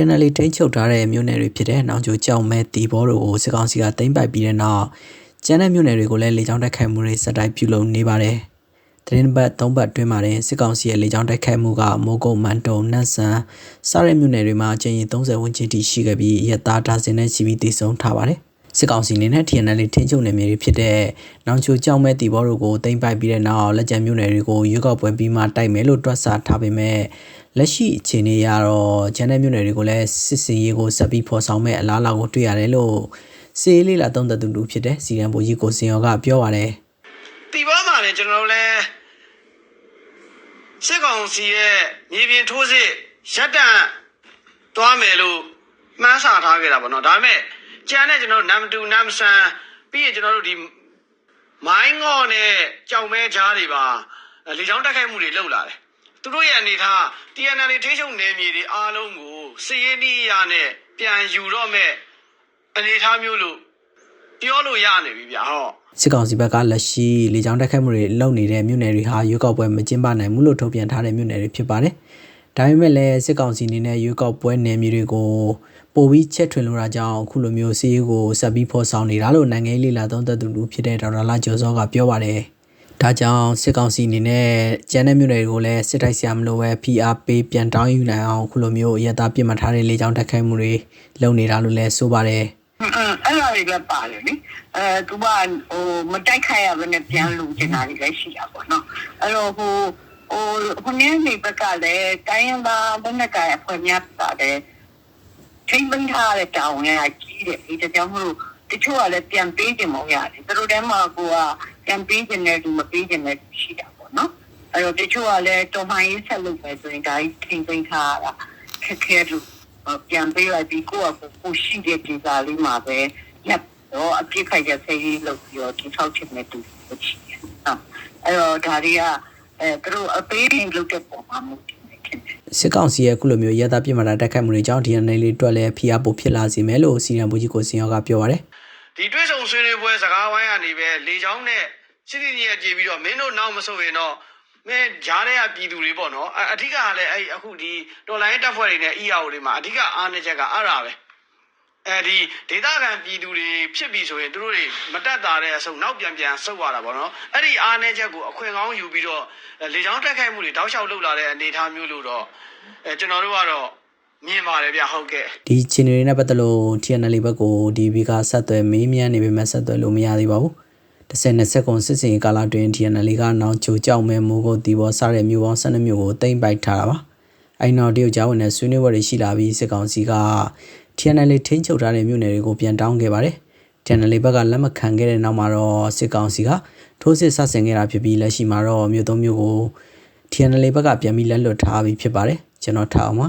TNL ထိန်းချုပ်ထားတဲ့မြို့နယ်တွေဖြစ်တဲ့နောင်ချိုကြောက်မဲတီဘောတို့ကိုစစ်ကောင်စီကသိမ်းပိုက်ပြီးတဲ့နောက်ကျန်တဲ့မြို့နယ်တွေကိုလည်းလေကြောင်းတိုက်ခိုက်မှုတွေဆက်တိုက်ပြုလုပ်နေပါတယ်။သတင်းပတ်၃ပတ်တွင်းမှာတင်စစ်ကောင်စီရဲ့လေကြောင်းတိုက်ခိုက်မှုကမိုးကုတ်မန်တုံနတ်ဆန်စတဲ့မြို့နယ်တွေမှာအကြိမ်ကြီး30ဝန်းကျင်ထိရှိခဲ့ပြီးရက်သားဒါဇင်နဲ့ချီပြီးတည်ဆုံထားပါတယ်။ စစ်ကောင်စီအနေနဲ့ TNL ထိန်းချုပ်နယ်မြေတွေဖြစ်တဲ့နောင်ချိုကြောက်မဲတီဘောတို့ကိုသိမ်းပိုက်ပြီးတဲ့နောက်လက်ကျန်မြို့နယ်တွေကိုရွေးကောက်ပွဲပြီးမှတိုက်မယ်လို့တွက်ဆထားပေမဲ့လက်ရှိအခြေအနေအရတော့ကျန်တဲ့မြို့နယ်တွေကိုလည်းစစ်စင်ရေးကိုဆက်ပြီးဖော်ဆောင်မဲ့အလားအလာကိုတွေ့ရတယ်လို့စီအေးလေးလာသုံးသက်သူလူဖြစ်တဲ့စီရန်ဘူကြီးကိုစင်ရောကပြောပါတယ်တီဘောမှာလည်းကျွန်တော်တို့လည်းစစ်ကောင်စီရဲ့မြေပြင်ထိုးစစ်ရပ်တန့်သွားမယ်လို့မှန်းဆထားခဲ့တာပေါ့နော်ဒါပေမဲ့ ကြံတဲ့ကျွန်တော်တို့နမ်တူနမ်ဆန်ပြီးရင်ကျွန်တော်တို့ဒီမိုင်းငေါ့နဲ့ကြောင်မဲကြားတွေပါလေချောင်းတက်ခိုက်မှုတွေလုပ်လာတယ်သူတို့ရဲ့အနေထား TNL ထိချုပ်နယ်မြေတွေအားလုံးကိုစည်ရင်းနီးရနဲ့ပြန်ယူတော့မဲ့အနေထားမျိုးလို့ပြောလို့ရနေပြီဗျာဟောစစ်ကောင်စီဘက်ကလက်ရှိလေကြောင်းတိုက်ခိုက်မှုတွေလုပ်နေတဲ့မြို့နယ်တွေဟာရွေးကောက်ပွဲမကျင်းပနိုင်ဘူးလို့ထုတ်ပြန်ထားတဲ့မြို့နယ်တွေဖြစ်ပါတယ်။ ဒါပေမဲ့လည်းစစ်ကောင်စီအနေနဲ့ရွေးကောက်ပွဲနယ်မြေတွေကိုပိုပြီးချက်ထွင်လိုတာကြောင့်အခုလိုမျိုးစီးရီးကိုဆက်ပြီးဖော်ဆောင်နေတာလို့နိုင်ငံရေးလေလာသုံးသက်သူလူဖြစ်တဲ့ဒေါက်တာလာကျော်စောကပြောပါတယ်။ဒါကြောင့်စစ်ကောင်စီအနေနဲ့ကျန်တဲ့မြို့နယ်တွေကိုလည်းစစ်တိုက်ဆရာမလို့ပဲ PR ပေးပြန်တောင်းယူနိုင်အောင်အခုလိုမျိုးရတာပြစ်မှတ်ထားတဲ့လေကြောင်းတိုက်ခိုက်မှုတွေလုပ်နေတာလို့လည်းဆိုပါတယ်။အင်းအဲ့လိုတွေပဲပါတယ်လေအဲသူကဟိုမတိုက်ခိုက်ရဘဲနဲ့ပြန်လူကျင်တာတွေလည်းရှိတာပေါ့နော်အဲ့တော့ဟို ဟိုခုနင်းနေဘက်ကလည်းတိုင်းရင်းသားဘယ်နဲ့ကအဖွဲ့များပါတယ်ထိမ့်ပင်းထားတဲ့တောင်းရကြီးတယ်ဒီကြောင့်မလို့တချို့ကလည်းပြန်ပေးကြမရတယ်သူတို့တဲမှာကိုကပြန်ပေးကြတယ်သူမပေးကြတယ်ရှိတာပေါ့နော်အဲ့တော့တချို့ကလည်းတော်မှန်ရေးဆက်လုပ်ပဲဆိုရင်ဒါကြီးထိမ့်ပင်းထားတာခက်ခဲလို့ပြန်ပေးလိုက်ပြီးကိုယ့်အကိုကိုရှိတဲ့ဒေသလေးမှာပဲရပ်တော့အပြစ်ခိုက်တဲ့ဆေးကြီးလုပ်ပြီးတော့ဒီထောက်ချင်တဲ့သူကိုချီတယ်။ဟုတ်အဲ့တော့ဒါတွေက အဲသူတို့အပေးရင်လုပ်တဲ့ပုံမှာမဟုတ်ဘူးခင်ဗျ။စစ်ကောင်စီရဲ့ခုလိုမျိုးရတာပြစ်မှတ်တိုက်ခိုက်မှုတွေကြောင့် DNA လေးတွက်လည်းဖိအားပိုဖြစ်လာစေမယ်လို့စီရန်ဘူကြီးကိုစင်ရောကပြောပါတယ်ဒီတွဲဆောင်ဆွေးနွေးပွဲစကားဝိုင်းကနေပဲလေချောင်းနဲ့စစ်တီကြီးရဲ့ပြေးပြီးတော့မင်းတို့နောက်မဆုတ်ရင်တော့မင်းဂျားတဲ့ကပြည်သူတွေပေါ့နော်အအဓိကကလည်းအဲ့အခုဒီတော်လိုင်းတပ်ဖွဲ့တွေနဲ့ EAO တွေမှာအဓိကအားနေချက်ကအဲ့ဒါပဲ အဲဒီဒေတာခံပြည်သူတွေဖြစ်ပြီဆိုရင်တို့တွေမတက်တာတဲ့အဆုံးနောက်ပြန်ပြန်ဆုတ်ရတာပေါ့နော်အဲ့ဒီအားနေချက်ကိုအခွင့်ကောင်းယူပြီးတော့လေချောင်းတက်ခိုက်မှုတွေတောက်လျှောက်လုပ်လာတဲ့အနေအထားမျိုးလို့တော့အဲကျွန်တော်တို့ကတော့မြင်ပါတယ်ဗျဟုတ်ကဲ့ဒီချင်းတွေနဲ့ပတ်သက်လို့ TNL ဘက်ကိုဒီဘီကဆက်သွယ်မေးမြန်းနေပေမဲ့ဆက်သွယ်လို့မရသေးပါဘူး10နှစ်စက္ကွန်စစ်စင်ကာလတွင် TNL ကနောင်ချိုကြောက်မဲမိုးကိုတီဘောစတဲ့မြို့ပေါင်း12မြို့ကိုတိမ့်ပိုက်ထားတာပါအဲ့နောက်တရုတ်ကျောင်းဝင်တဲ့ဆွေးနွေးပွဲတွေရှိလာပြီးစစ်ကောင်စီက TNL ထိန်းချုပ်ထားတဲ့မြို့နယ်တွေကိုပြန်တောင်းခဲ့ပါတယ် TNL ဘက်ကလက်မခံခဲ့တဲ့နောက်မှာတော့စစ်ကောင်စီကထိုးစစ်ဆဆင်ခဲ့တာဖြစ်ပြီးလက်ရှိမှာတော့မြို့သုံးမြို့ကို TNL ဘက်ကပြန်ပြီးလက်လွတ်ထားပြီးဖြစ်ပါတယ်ကျွန်တော်ထားအောင်ပါ